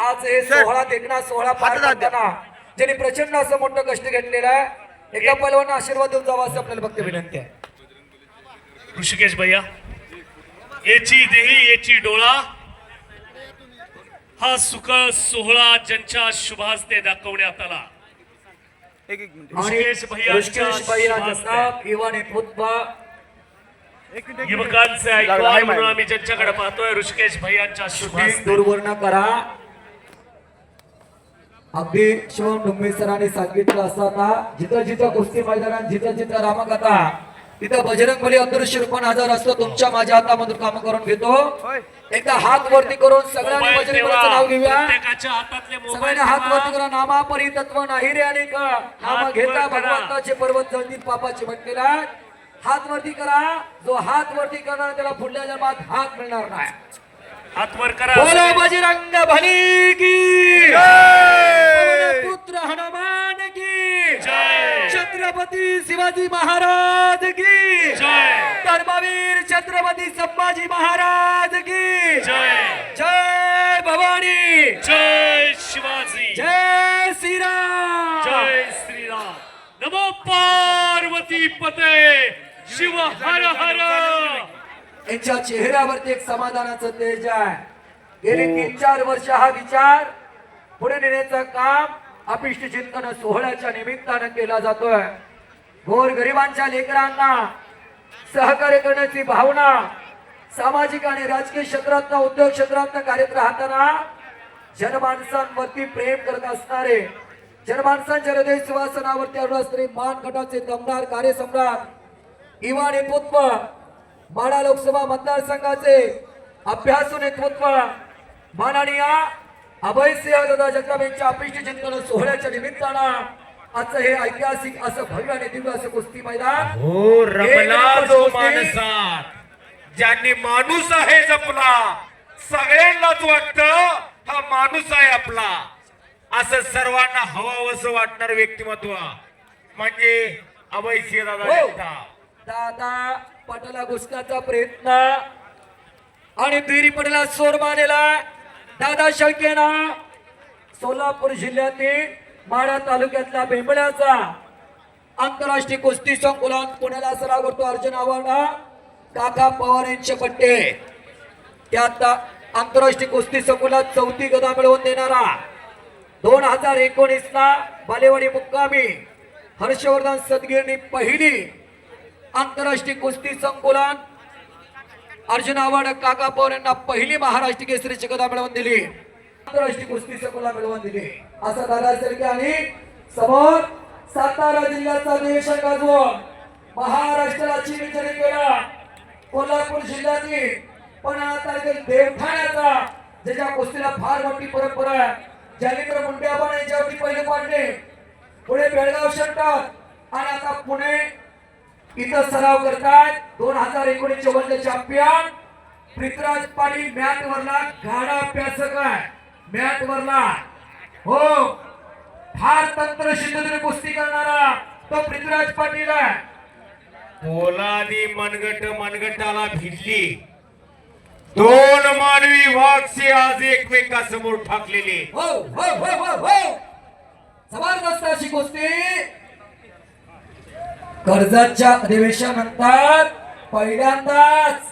आज हे सोहळा देखना सोहळा पार ज्यांनी प्रचंड असं मोठं कष्ट घेतलेलं आहे एका पैलवान आशीर्वाद देऊन जावा असं आपल्याला फक्त विनंती आहे. ऋषिकेश भैया याची देही याची डोळा हा सुख सोहळा ज्यांच्या शुभ हस्ते दाखवण्यात आला. एक एक मिनिट. आणि ऋषिकेश भैयांच्या युवकांचे हाय. आम्ही ज्यांच्याकडे पाहतोय ऋषिकेश भैयांच्या शुभ ती हस्ते दुर्वर्ण करा. अगदी शिवम डुंबे सरांनी सांगितलं असताना जिथं जिथं कुस्ती मैदानात जिथं जिथं रामकथा तिथं बजरंग बली अदृश्य रूपान हजर असतो तुमच्या माझ्या हातामधून काम करून घेतो. एकदा हात वरती करून सगळ्यांनी बजरंग. बलीचं नाव घेऊया सगळ्यांनी हात. वरती करा नामा परितत्व नाही रे आणि का नामा घेता. भगवंताचे पर्वत जळतील पापाचे म्हटलेला हात वरती करा जो हात वरती करणार त्याला पुढल्या जन्मात हात मिळणार नाही हात वर करा. बोलो बजरंग बली की. जय! पुत्र हनुमान की. जय. छत्रपती शिवाजी महाराज की. जय. धर्मवीर छत्रपती संभाजी महाराज की. जय! जय भवानी. जय शिवाजी. जय श्रीराम. जय श्रीराम. नमो पार्वती पते. शिव हर हर. यांच्या चेहऱ्यावरती एक समाधानाचं तेज आहे. गेली तीन चार वर्ष हा विचार पुढे नेण्याचं काम अपिष्ट चिंतन सोहळ्याच्या निमित्तानं केला जातोय. गोर गरिबांच्या लेकरांना सहकार्य करण्याची भावना सामाजिक आणि राजकीय क्षेत्रात उद्योग क्षेत्रात कार्यरत राहताना जनमानसांवरती प्रेम करत असणारे जनमानसांच्या हृदय सुवासनावरती अरुण असणारे मान गटाचे दमदार कार्यसम्राट युवा नेतृत्व माडा लोकसभा मतदारसंघाचे अभ्यासू नेतृत्व माननीय अभयसिंह दादा जगताप यांच्या अपिष्ट चिंतन सोहळ्याच्या निमित्तानं आजचं हे ऐतिहासिक असं भव्य आणि दिव्य असं कुस्ती मैदान. हो रमला जो. माणसात ज्यांनी माणूस आहे जपला सगळ्यांनाच वाटत हा माणूस आहे आपला. असं सर्वांना हवावस वाटणार व्यक्तिमत्व. म्हणजे अभयसिंह दादा हो. जगताप. दादा पाटाला घुसण्याचा प्रयत्न. आणि दुहेरी पटेला सोर मानेला दादा शेळकेना सोलापूर जिल्ह्यातील माढा तालुक्यातल्या बेंबळ्याचा आंतरराष्ट्रीय कुस्ती संकुलात पुण्याला सराव करतो अर्जुन आव्हाडा काका पवार यांचे पट्टे. त्यात आंतरराष्ट्रीय कुस्ती संकुलात चौथी गदा मिळवून देणारा. दोन हजार एकोणीस ला बालेवाडी मुक्कामी हर्षवर्धन सदगिरणी पहिली आंतरराष्ट्रीय कुस्ती संकुलन अर्जुन आव्हाड काका पवार यांना पहिली महाराष्ट्र केसरीची गदा मिळवून दिली. आंतरराष्ट्रीय कुस्ती संकुला मिळवून दिली. असं दादा सरके आणि समोर सातारा जिल्ह्याचा देश गाजवून महाराष्ट्राला चिरविजय केला. कोल्हापूर जिल्ह्यातील पण आता देवठाण्याचा ज्याच्या कुस्तीला फार मोठी परंपरा आहे जालिंद्र मुंडे आपण याच्यावरती पहिले पाडले. पुढे बेळगाव शंकर आणि आता पुणे इथं सराव करतात दोन हजार एकोणीस चे world champion Prithviraj Patil mat वरला गाडा अभ्यासक आहे. मॅट वरला. हो. फार तंत्र शिंदे कुस्ती करणारा तो पृथ्वीराज पाटील आहे. पोलादी मनगट मनगटाला भिडली. दोन मानवी वाघसे आज एकमेकासमोर ठाकलेले. हो हो हो हो हो. जबरदस्त अशी कुस्ती. कर्जतच्या अधिवेशनानंतर पहिल्यांदाच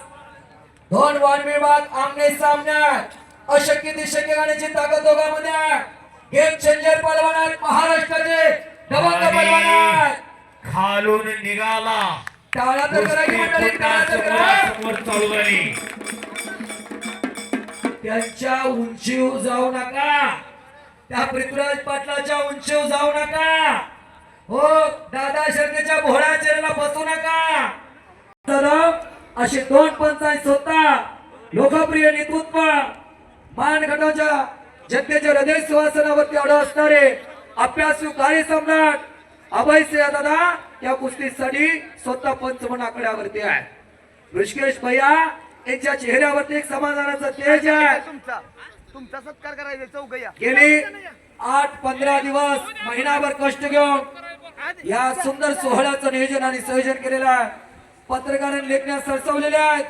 दोन वन विभाग आमने सामन्यात अशक्य ते शक्य करण्याची ताकद दोघांमध्ये गेम चेंजर पलवान आहेत महाराष्ट्राचे दबंग खालून निघाला. टाळा तर करा की मंडळी टाळा तर करा. त्यांच्या उंचीवर जाऊ नका. त्या पृथ्वीराज पाटलाच्या उंचीवर जाऊ नका. हो दादा शर्मेच्या भोळ्या चेहऱ्याला बसू नका. तर असे दोन पंचायत स्वतः लोकप्रिय नेतृत्व मानगटाच्या जनतेच्या हृदय सुवासनावरती अड असणारे अभ्यासू कार्यसम्राट अभय सिंह दादा या कुस्तीसाठी स्वतः पंच म्हणून आकड्यावरती आहे. ऋषिकेश भैया यांच्या चेहऱ्यावरती एक समाधानाचं तेज आहे. तुमचा तुमचा सत्कार करायचा गेली आठ पंधरा दिवस महिनाभर कष्ट घेऊन या सुंदर सोहळ्याचं नियोजन आणि संयोजन केलेलं आहे पत्रकारांनी लेखण्यास सरसवलेल्या आहेत.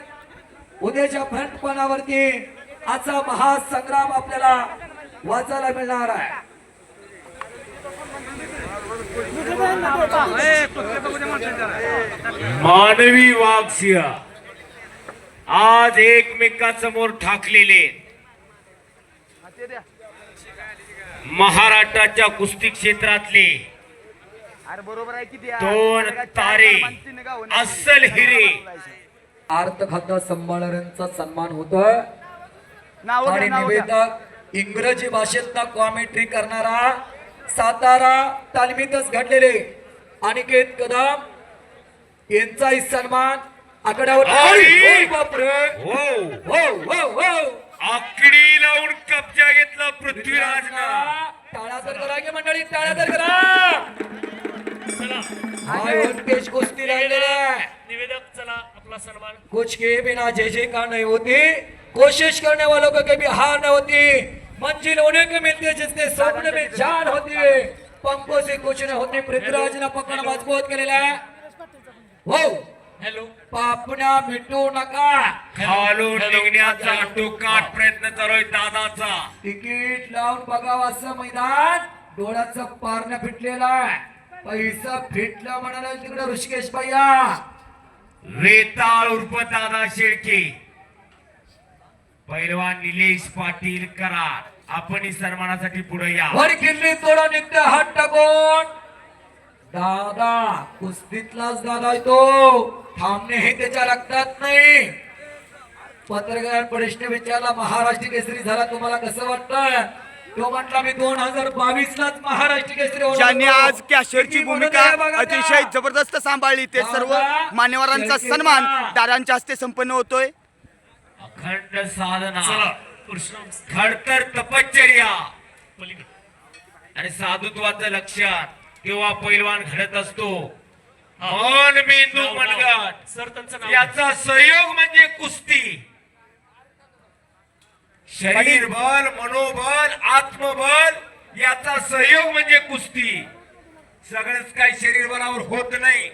उद्याच्या फ्रंट पानावरती आजचा महासंग्राम आपल्याला वाचायला मिळणार आहे. मानवी वागसिंह आज एकमेकांसमोर ठाकलेले. महाराष्ट्राच्या कुस्ती क्षेत्रातले अरे बरोबर आहे किती दोन तारे. अस्सल हिरे. आर्थ खातं संभाळणाऱ्यांचा सन्मान होतोय. नाव आणि निवेदक इंग्रजी भाषेतनं कॉमेंट्री करणारा सातारा तालमीतच घडलेले अनिकेत कदम यांचाही सन्मान आकड्यावर हो. हो हो हो. आकडी लावून कब्जा घेतला पृथ्वीराजनं. टाळा तर करा की मंडळी टाळा तर करा. चला हाय वनकेश कुस्ती राहिलेला आहे निवेदक चला आपला सन्मान। कुछ के बिना जय जयकार नहीं होती। कोशिश करने वालों को कभी हार नहीं होती। मंजिल होने को मिलती है जिसके स्वप्न में जान होती है। पंखों से कुछ नहीं होती। पृथ्वीराज ने पकड़ मजबूत केलेला आहे हो हॅलो पापण्या मिटू नका। खालून निघण्याचा टोकाट प्रयत्न चालू आहे दादाचा. तिकीट लावून बघावं असं मैदान. डोळ्याचं पारणं फिटलेलं आहे. पैसा फिटला म्हणाला तिकडे ऋषिकेश भैया. वेताळ उर्फ दादा शेळके. पैलवान निलेश पाटील कराड आपण सन्मानासाठी पुढे या. वर किल्ली तोडा निघते हात टाकून. दादा कुस्तीतलाच दादा आहे तो. थांबणे हे त्याच्या रक्तात नाही. पत्रकार परिषदे विचारला महाराष्ट्र केसरी झाला तुम्हाला कसं वाटतं? तो म्हटला मी दोन हजार बावीस लाच महाराष्ट्र केसरी होणार ज्यांनी. आज कॅशियरची किती भूमिका. अतिशय जबरदस्त सांभाळली ते सर्व मान्यवरांचा सन्मान दादांच्या हस्ते संपन्न होतोय. अखंड साधना. खडतर तपश्चर्या. आणि साधुत्वाचं लक्षण किंवा पैलवान घडत असतो? मन मेंदू. मनगट. सर त्यांचं नाव याचा सहयोग म्हणजे कुस्ती. शरीर बल मनोबल आत्मबल याचा सहयोग म्हणजे कुस्ती. सगळंच काही शरीर बलावर होत नाही.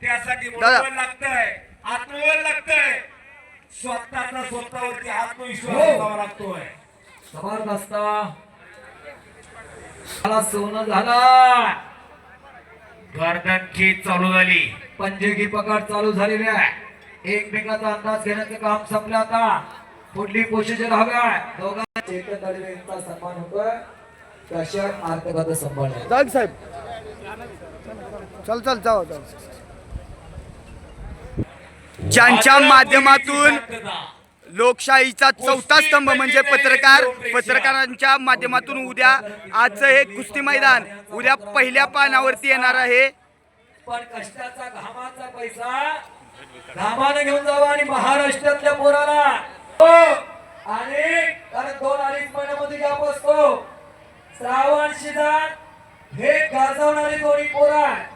त्यासाठी. मनोबल लागतंय आत्मबल लागतंय. स्वतःचा स्वतःवरती आत्मविश्वास हो. असावा लागतोय. जबरदस्त. सोनं झाला. गर्दन खेच चालू झाली. पंजेगी पकड चालू झालेली आहे. एकमेकाचा अंदाज घेण्याचं काम संपलं आता. पुढली पोशिशन हव्या? चेतन यांचा सन्मान होतोय. कशा आर्तगत सांभाळणे जाग साहेब. चल चल जाऊ जाऊ. ज्यांच्या माध्यमातून लोकशाहीचा चौथा स्तंभ म्हणजे पत्रकार पत्रकारांच्या माध्यमातून उद्या आजचं हे कुस्ती मैदान उद्या पहिल्या पानावरती येणार आहे. पण कष्टाचा घामाचा पैसा. घामाने घेऊन जावा आणि महाराष्ट्रातल्या पोराला. आणि कारण दोन अडीच महिन्यामध्ये गॅप असतो. श्रावण शिदान हे गाजवणारी दोन्ही पोरं. आहेत.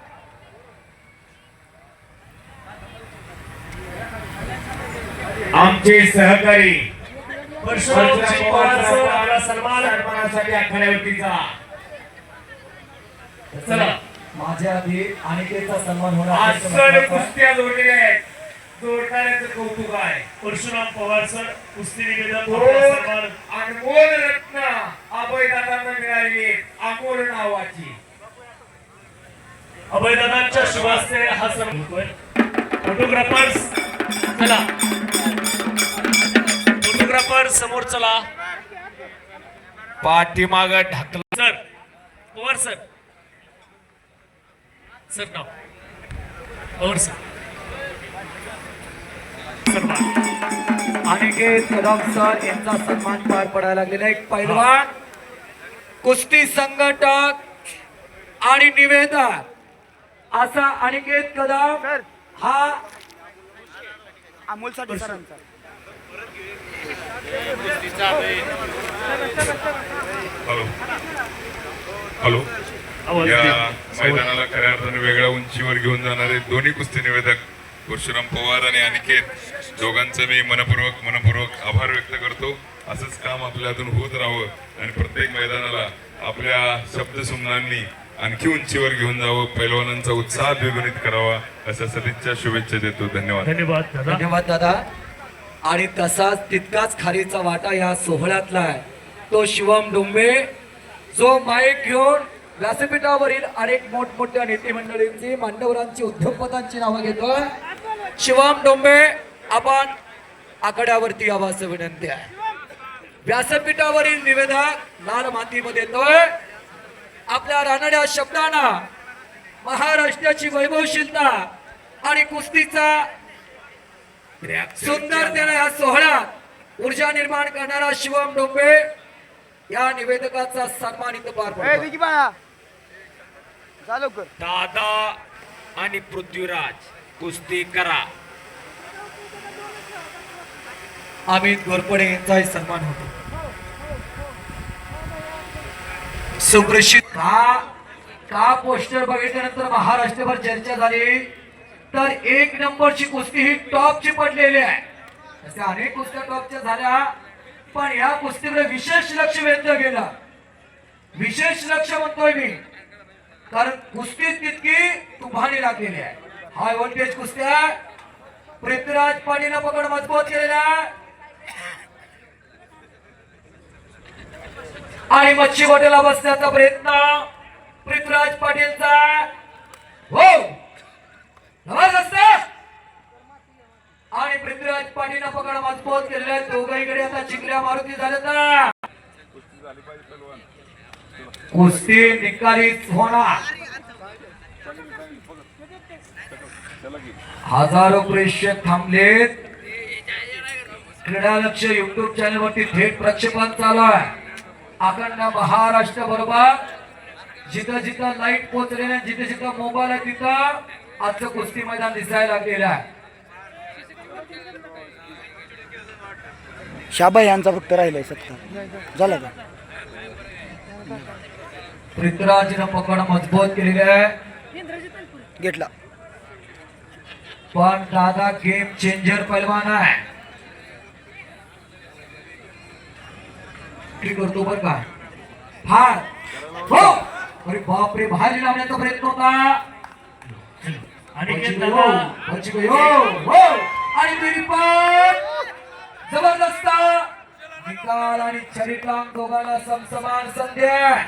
आमचे सहकारी सन्मान. सन्मानासाठी आखाड्यावरती जा. चला. माझ्या आधी अनिकेतचा सन्मान होणार. कुस्त्या जोडलेल्या आहेत. जोडणाऱ्याचं कौतुक आहे. परशुराम पवार सर कुस्ती आपला सन्मान अनमोल रत्न अभयदादांना मिळालेली अमोल नावाची. अभयदादांच्या शुभास्ते हा होतोय फोटोग्राफर्स चला. फोटोग्राफर समोर चला. पाठीमाग ढकल सर पवार सर. सर नाव. पवार सर. सन्मान अनिकेत कदम सर यांचा सन्मान पार पडायला लागलेला एक पैलवान कुस्ती संघटक आणि निवेदक. असा अनिकेत कदम. हा. अमोल सरांचा हॅलो. हॅलो. या. मैदानाला खऱ्या अर्थाने वेगळ्या उंचीवर घेऊन जाणारे दोन्ही कुस्ती निवेदक परशुराम पवार आणि अनिकेत दोघांचं मी मनपूर्वक मनपूर्वक आभार व्यक्त करतो. असंच काम आपल्यातून होत राहावं आणि प्रत्येक मैदानाला आपल्या शब्दसुमनांनी आणखी उंचीवर घेऊन जावं पैलवानांचा उत्साह द्विगुणित करावा अशा सदिच्छा शुभेच्छा देतो. धन्यवाद. धन्यवाद दादा. धन्यवाद दादा. आणि तसाच तितकाच खारीचा वाटा या सोहळ्यातला आहे. तो शिवम डोंबे जो माईक घेऊन व्यासपीठावरील अनेक मोठमोठ्या नेते मंडळींची मांडवरांची उद्योगपतांची नावं घेतोय. शिवम डोंबे आपण आकड्यावरती यावाचं विनंती आहे. व्यासपीठावरील निवेदक लाल मातीमध्ये येतोय. आपल्या रानड्या शब्दांना महाराष्ट्राची वैभवशीलता आणि कुस्तीचा सुंदरतेने या सोहळ्यात ऊर्जा निर्माण करणारा शिवम डोंबे या निवेदकाचा सन्मान इथं पार दादा आणि पृथ्वीराज. कुस्ती करा. अमित घोरपडे यांचाही सन्मान होतो. सुप्रसिद्ध. का का पोस्टर बघितल्यानंतर महाराष्ट्रभर चर्चा झाली. तर एक नंबरची कुस्ती ही टॉपची पडलेली आहे. तसे अनेक कुस्त्या टॉपच्या झाल्या. पण या कुस्तीकडे विशेष लक्ष वेधलं गेलं. विशेष लक्ष म्हणतोय मी. कारण कुस्ती तितकी तुभानी लागलेली आहे. हाय व्होल्टेज कुस्त्या. पृथ्वीराज पाटील पकड मजबूत केलेला. आणि मच्छी गोटेला बसण्याचा प्रयत्न पृथ्वीराज पाटीलचा. हो. जबरदस्त. आणि पृथ्वीराज पाटील पकड मजबूत केलेला दोघांकडे आता चिकल्या मारुती झाल्या कुस्ती निकालीच होणार. हजारो प्रेक्षक थांबलेत. क्रीडा लक्ष युट्यूब चॅनल वरती थेट प्रक्षेपण चालू आहे अखंड महाराष्ट्र बरोबर. जिथं जिथं लाइट पोहोचलेल्या जिथे जिथं मोबाईल आहे तिथं आजचं कुस्ती मैदान दिसायला लागलेलं आहे शाबा यांचा फक्त राहिलाय सत्ता झाला का? पृथ्वीराजनं पकड मजबूत केलेली आहे. घेतला. पण दादा गेम चेंजर पैलवान आहे. करतो बर का? फार. हो! अरे बापरे बाहेर लावण्याचा प्रयत्न होता. गयो, हो आणि बिरी पण. जबरदस्त. निकाल आणि छरिटांग दोघांना समसमान संधी आहे.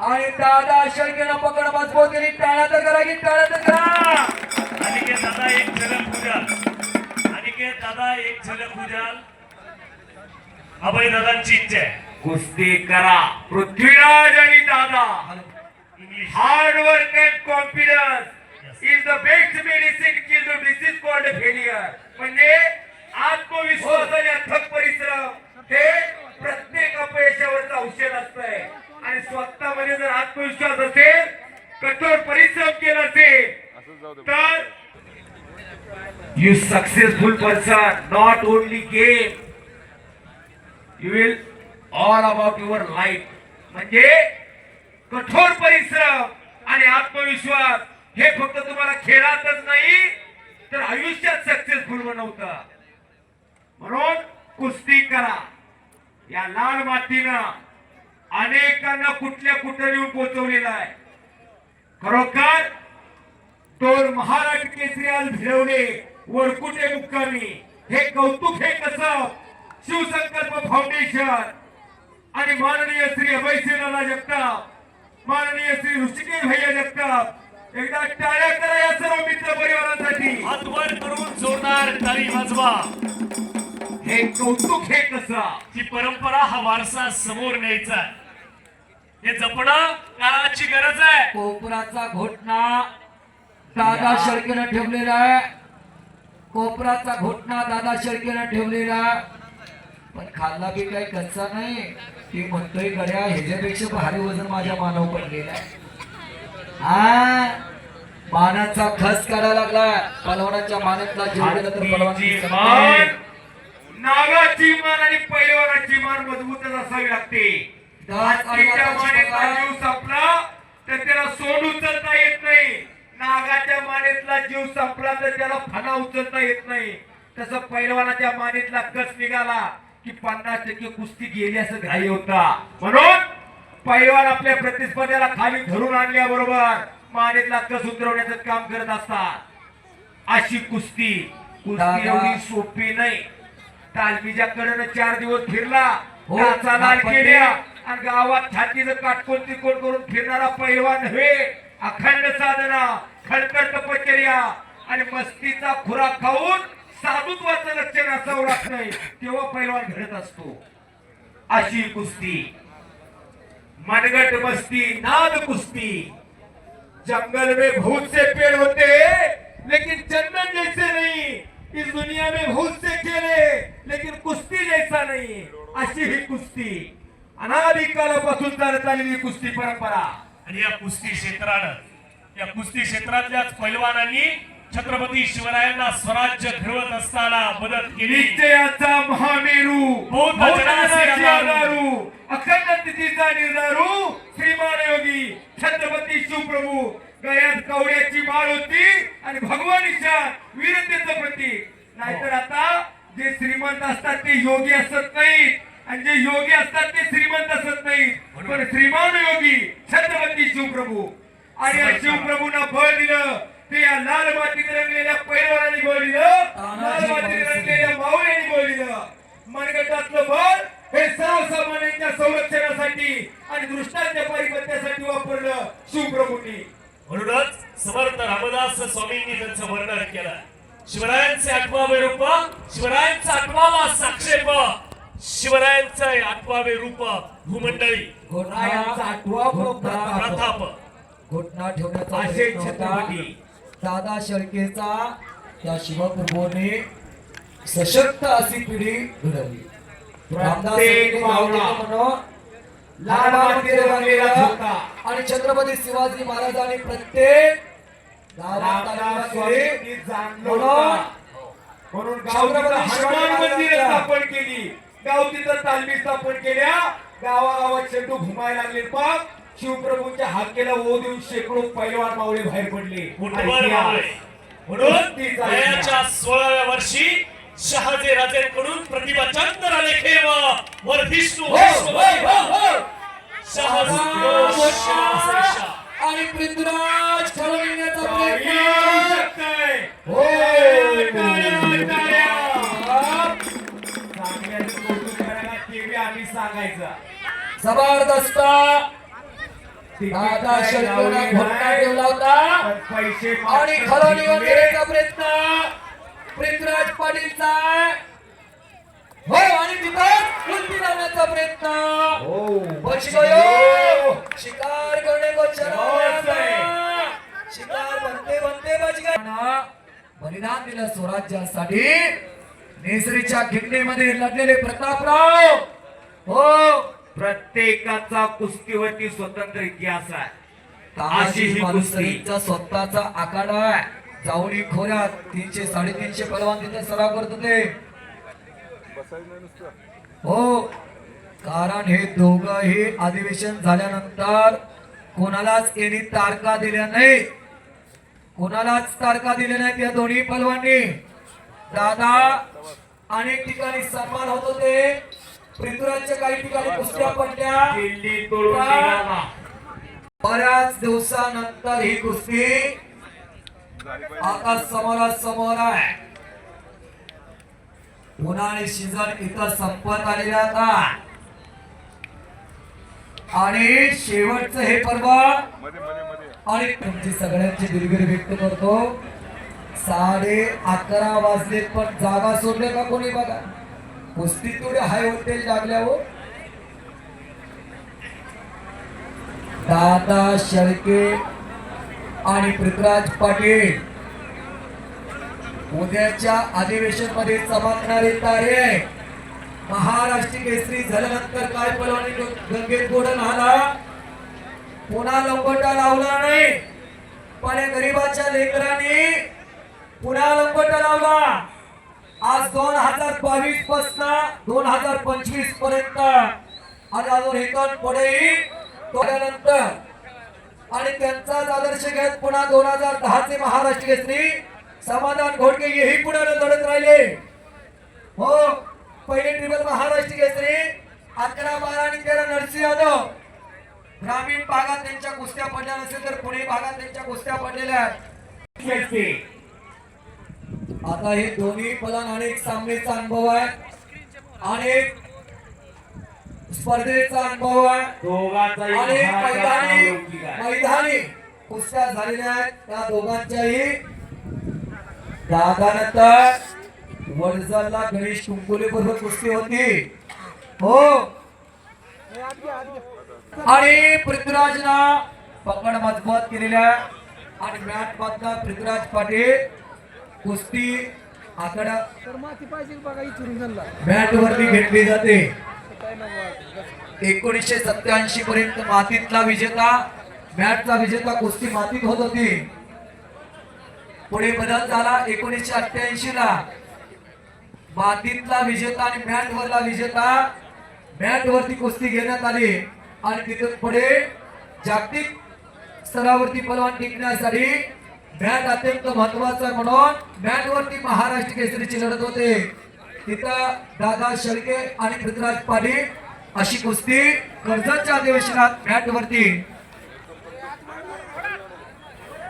आणि दादा शेळकेनं पकड मजबूत केली टाळ्या तर करा की टाळ्या तर करा. अनिकेत दादा एक झलक उजाल अनिकेत दादा एक झलक उजाल अभय दादांची इच्छा आहे. कुस्ती करा. पृथ्वीराज आणि दादा. Hard work and confidence is the best medicine kill the disease called failure म्हणजे आत्मविश्वास आणि अथक परिश्रम हे प्रत्येक अपयशावरचं औषध असतंय. आणि स्वतःमध्ये जर आत्मविश्वास असेल कठोर परिश्रम केला असेल तर you successful person not only game you will all about your life म्हणजे कठोर परिश्रम आणि आत्मविश्वास हे फक्त तुम्हाला खेळातच नाही तर आयुष्यात सक्सेसफुल बनवतं म्हणून कुस्ती करा. या लाल मातीनं अनेकांना कुठल्या कुठं येऊन पोहोचवलेला आहे. खरोखर दोन महाराष्ट्र आज भिरवले वरकुटे मुक्कामी हे कौतुक हे कसं शिवसंकल्प फाउंडेशन आणि माननीय श्री अभयसिंहला जगताप. माननीय श्री ऋषिकेश भैया जगताप. एकदा टाळ्या करा या सर्व मित्र परिवारासाठी. हात वर करून जोरदार ताली वाजवा. हे कौतुक हे कसं ही परंपरा हा वारसा समोर न्यायचा आहे. हे जपणं काळाची गरज आहे. कोपराचा घोटणा दादा शेळकेनं ठेवलेला आहे. कोपराचा घोटणा दादा शेळकेनं ठेवलेला. पण खाल्ला बी काही कच्चा नाही. ती म्हणतोय गड्या ह्याच्यापेक्षा भारी वजन माझ्या मानव पडलेला आहे. हा? मानाचा खस काढायला लागला. पलवानाच्या मानातला जीव गेला तर पलवान नागाची मान आणि पैलवानाची मान मजबूतच असावी लागते. जीव संपला तर त्याला सोड उचलता येत नाही नागाच्या मानेतला जीव संपला तर त्याला फणा उचलता येत नाही. तसं पैलवानाच्या मानेतला कस निघाला की पन्नास टक्के कुस्ती गेली असं घाई होता. म्हणून पैलवान आपल्या प्रतिस्पर्ध्याला खाली धरून आणल्याबरोबर मानेतला कस उतरवण्याचं काम करत असतात. अशी कुस्ती कुस्ती. एवढी सोपी नाही. तालमीच्या कडनं चार दिवस फिरला. हो, केल्या आणि गावात छातीचं काटकोन तिकोन करून फिरणारा पैलवान नव्हे अखंड साधना खडतर तपश्चर्या आणि मस्तीचा खुराक खाऊन साधुत्वाचं लक्षण असावं लागतंय तेव्हा पैलवान घडत असतो. अशी कुस्ती. मनगट मस्ती नाद कुस्ती. जंगल में बहुत से पेड़ होते हैं लेकिन चंदन जैसे नहीं. इस दुनिया में बहुत से खेले लेकिन कुस्ती जैसा नहीं. अशी ही कुस्ती. अनादिकालापासून चालत आलेली कुस्ती परंपरा. आणि या कुस्ती क्षेत्रानं या कुस्ती क्षेत्रातल्याच पैलवानांनी छत्रपती शिवरायांना स्वराज्य घडवत असताना मदत केली. निश्चयाचा महामेरू आधारू अखंड तिथीचा निर्धारू श्रीमान योगी छत्रपती शिवप्रभू. गळ्यात कवड्याची माळ होती आणि भगवानीच्या वीरतेचं प्रतीक. नाहीतर आता जे श्रीमंत असतात ते योगी असत नाही आणि जे योगी असतात ते श्रीमंत असत नाही पण श्रीमान योगी छत्रपती शिवप्रभू. आणि या शिवप्रभूंना बळ दिलं. ते या लाल मातीत रंगलेल्या पैलवानांनी बळ दिलं. लाल मातीत रंगलेल्या माऊल्यांनी बळ दिलं. मनगटातलं बळ हे सर्वसामान्यांच्या संरक्षणासाठी आणि दृष्टांच्या पारिपत्यासाठी वापरलं शिवप्रभूंनी म्हणूनच समर्थ रामदास स्वामींनी त्यांचं वर्णन केलं. शिवरायांचे आठवावे रूप शिवरायांचा आठवावा साक्षेप शिवरायांचं आठवावे रूप भूमंडळी. प्रताप. घोटना ठेवण्याचा. दादा शेळकेचा त्या शिवप्रभूने सशक्त अशी पिढी घडवली. आणि छत्रपती शिवाजी महाराजांनी प्रत्येक स्थापन केली. गाव तिथं तालमी स्थापन केल्या. गावागावात शेटू घुमायला लागले. पाक शिवप्रभूंच्या हाकेला ओ देऊन शेकडो पैलवान मावळे बाहेर पडले. मावळे. म्हणून वयाच्या सोळाव्या वर्षी शहाजी राजेंकडून प्रतिभा चंद्र लेखे व वर्धिष्णू हो, हो, हो, हो. शहाजी आणि पृथ्वीराज ठरविण्याचा प्रयत्न. हो. सांगायचं जबरदस्त दादा शेळकेला घोटना ठेवला होता. आणि खरं. करण्याचा प्रयत्न पृथ्वीराज पाटीलचा. हो आणि तिथं लावण्याचा प्रयत्न. हो. बचगयो शिकार करणे. शिकार बनते बनते बलिदान दिलं स्वराज्यासाठी. नेसरीच्या खिंडीमध्ये लढलेले प्रतापराव. हो. प्रत्येकाचा कुस्तीवरती स्वतंत्र इतिहास आहे. तानाजी ही कुस्ती. स्वतःचा आखाडा आहे. जावळी खोऱ्यात तीनशे साडेतीनशे पलवान तिथे सराव करत होते. हो कारण हे दोघही अधिवेशन झाल्यानंतर कोणालाच यांनी तारका दिल्या नाही. कोणालाच तारका दिल्या नाहीत या दोन्ही पलवांनी. दादा अनेक ठिकाणी सन्मान होत होते. पृथ्वीराजच्या काही ठिकाणी कुस्त्या पडल्या. बऱ्याच दिवसानंतर ही कुस्ती आता समोरासमोर आहे. उन्हाळी सीझन इथं संपत आलेला आता. आणि शेवटचं हे पर्व आणि तुमची सगळ्यांची दिलगिरी व्यक्त करतो. साडे अकरा वाजलेत पण जागा सोडले का कोणी बघा? कुस्ती थोडी हाय व्होल्टेज हो दादा शेळके आणि पृथ्वीराज पाटील उद्याच्या अधिवेशनमध्ये चमकणारी तारे. महाराष्ट्र केसरी झाल्यानंतर काय पलवानी गंगेत गोड आला पुन्हा लंगोटा लावला नाही. पण गरीबाच्या लेकरांनी पुन्हा लंगोटा लावला. आज दोन हजार बावीस पासन दोन हजार पंचवीसपर्यंत आज अजून इथून पुढेही तोडल्यानंतर आणि त्यांचाच आदर्श घेत पुन्हा दोन हजार दहाचे महाराष्ट्र केसरी समाधान घोडके हेही पुढे लढत राहिले. हो पहिले ट्रिबल महाराष्ट्र केसरी अकरा बारा आणि तेरा नरसिंह यादव. ग्रामीण भागात त्यांच्या कुस्त्या पडल्या नसेल तर पुणे भागात त्यांच्या कुस्त्या पडलेल्या आहेत. आता हे दोन्ही पदान अनेक सामनेचा अनुभव आहे. अनेक स्पर्धेचा अनुभव आहे. दोघांचाही मैदानी कुस्त्या झालेल्या आहेत. त्या दोघांच्याही दादानंतर वडजरला गणेश कुंकुले बरोबर कुस्ती होती. हो. आणि पृथ्वीराजनं पकड मजबूत केलेल्या आणि मॅट बांधला पृथ्वीराज पाटील कुस्ती आकडा मॅट वरती घेतली जाते. एकोणीसशे सत्याऐंशी पर्यंत मातीतला विजेता मॅटचा विजेता कुस्ती मातीत होत होती. पुढे बदल झाला एकोणीसशे अठ्ठ्याऐंशी ला. मातीतला विजेता आणि मॅट वरला विजेता मॅट वरती कुस्ती घेण्यात आली. आणि तिथून पुढे जागतिक स्तरावरती पलवान टिकण्यासाठी मॅट अत्यंत महत्त्वाचा आहे म्हणून मॅट वरती महाराष्ट्र केसरीची लढत होते. तिथं दादा शेळके आणि पृथ्वीराज पाटील अशी कुस्ती कर्जतच्या अधिवेशनात मॅट वरती.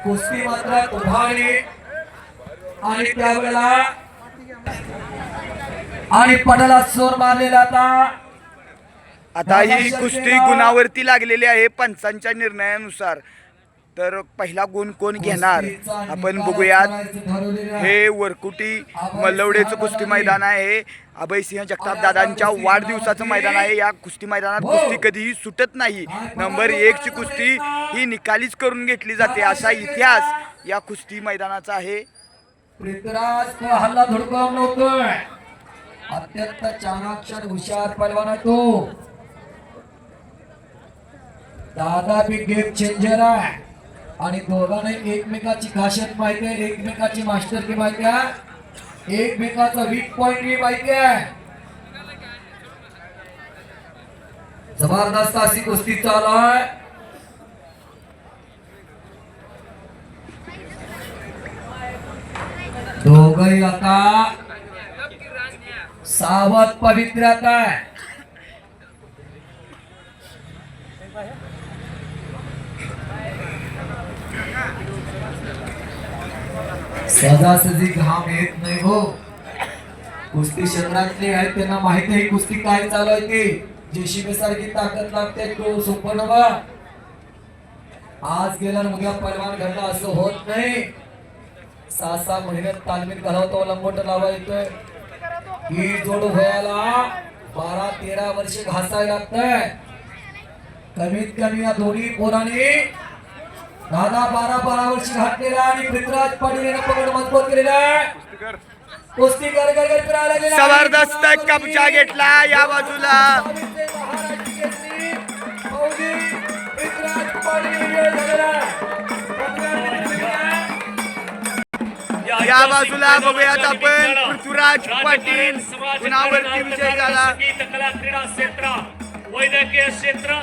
कुस्ती मात्र उभारली. आणि त्यावेळेला आणि पडाला सोर मारलेला आता. आता ही कुस्ती गुणावरती लागलेली आहे पंचांच्या निर्णयानुसार. तर पहिला गुण कोण घेणार? आपण बघूयात. हे वरकुटी मल्लवडेचं कुस्ती मैदान आहे. अभयसिंह जगताप दादांच्या वाढदिवसाचं मैदान आहे. या कुस्ती मैदानात कुस्ती कधीही सुटत नाही. नंबर एकची कुस्ती ही निकालीच करून घेतली जाते. असा इतिहास या कुस्ती मैदानाचा आहे. अत्यंत चाणाक्षर हुशार पैलवान आहे तो. दादा बी गेम चेंजर आहे. आणि दोघांना एकमेकाची खासियत माहिती आहे एकमेकाची मास्टर की माहिती आहे. एकमेकाचा वीक पॉइंट ही माहिती आहे. जबरदस्त अशी कुस्ती चालू आहे. दोघही आता सावध पवित्र्यात आहे. सहजासहजी घाम येत नाही हो. कुस्ती क्षेत्रातले आहेत त्यांना माहीत आहे कुस्ती काय चालू आहे ते जेसीबी सारखी ताकद लागते तो सोपं नवा आज गेला आणि उद्या परवान घडला असं होत नाही. सहा सहा महिन्यात तालमीत घालवतो लंबोट लावा येतोय ही जोड व्हायला बारा तेरा वर्ष घासायला लागतंय. कमीत कमी या दोन्ही पोरांनी दहा बारा बारा वर्ष घातलेला आणि पृथ्वीराज पाटील यानं पकड मजबूत केलेला आहे कुस्ती कर कर कर फिरायला गेला. जबरदस्त कब्जा घेतला या बाजूला. या बाजूला बघूयात आपण पृथ्वीराज पाटील गुणावरती विजय झाला कला क्रीडा क्षेत्र वैद्यकीय क्षेत्र